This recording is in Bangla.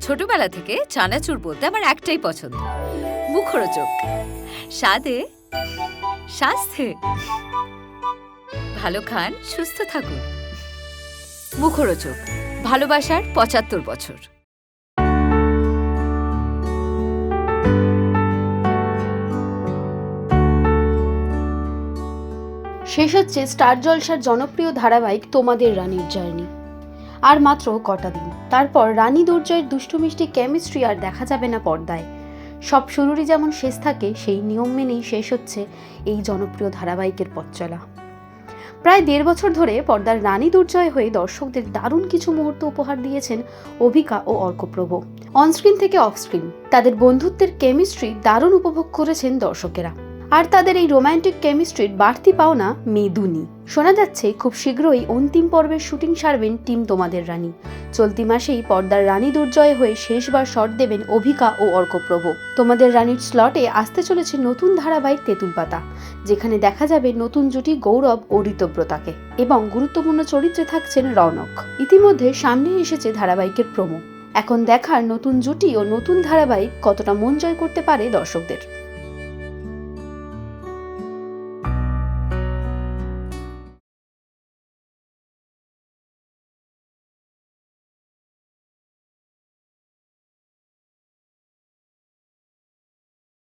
ছোটবেলা থেকে চানাচুর বলতে আমার একটাই পছন্দ। মুখরোচক। স্বাদে, স্বাস্থ্যে। ভালো খান, সুস্থ থাকুন। মুখরোচক। ভালোবাসার পঁচাত্তর বছর। শেষ হচ্ছে স্টার জলসার জনপ্রিয় ধারাবাহিক তোমাদের রানীর জার্নি। আর মাত্র কটা দিন। তারপর রানী দুর্জয়ের দুষ্টু মিষ্টি কেমিস্ট্রি আর দেখা যাবে না পর্দায়। সব শুরুরই যেমন শেষ থাকে, সেই নিয়ম মেনেই শেষ হচ্ছে এই জনপ্রিয় ধারাবাহিকের পথ চলা। প্রায় দেড় বছর ধরে পর্দার রানী দুর্জয় হয়ে দর্শকদের দারুণ কিছু মুহূর্ত উপহার দিয়েছেন অভিকা ও অর্কপ্রভ। অনস্ক্রিন থেকে অফস্ক্রিন তাদের বন্ধুত্বের কেমিস্ট্রি দারুণ উপভোগ করেছেন দর্শকেরা। আর তাদের এই রোমান্টিক কেমিস্ট্রির বাড়তি পাওনা মেদুনি। শোনা যাচ্ছে খুব শীঘ্রই অন্তিম পর্বের শুটিং সারবেন টিম তোমাদের রানী। চলতি মাসেই পর্দার রানী দুর্জয় হয়ে শেষবার শট দেবেন অভিকা ও অর্কপ্রভ। তোমাদের রানীর স্লটে আসতে চলেছে নতুন ধারাবাহিক তেঁতুল পাতা, যেখানে দেখা যাবে নতুন জুটি গৌরব ও ঋতব্রতাকে, এবং গুরুত্বপূর্ণ চরিত্রে থাকছেন রৌনক। ইতিমধ্যে সামনে এসেছে ধারাবাহিকের প্রমো এখন দেখার নতুন জুটি ও নতুন ধারাবাহিক কতটা মন জয় করতে পারে দর্শকদের।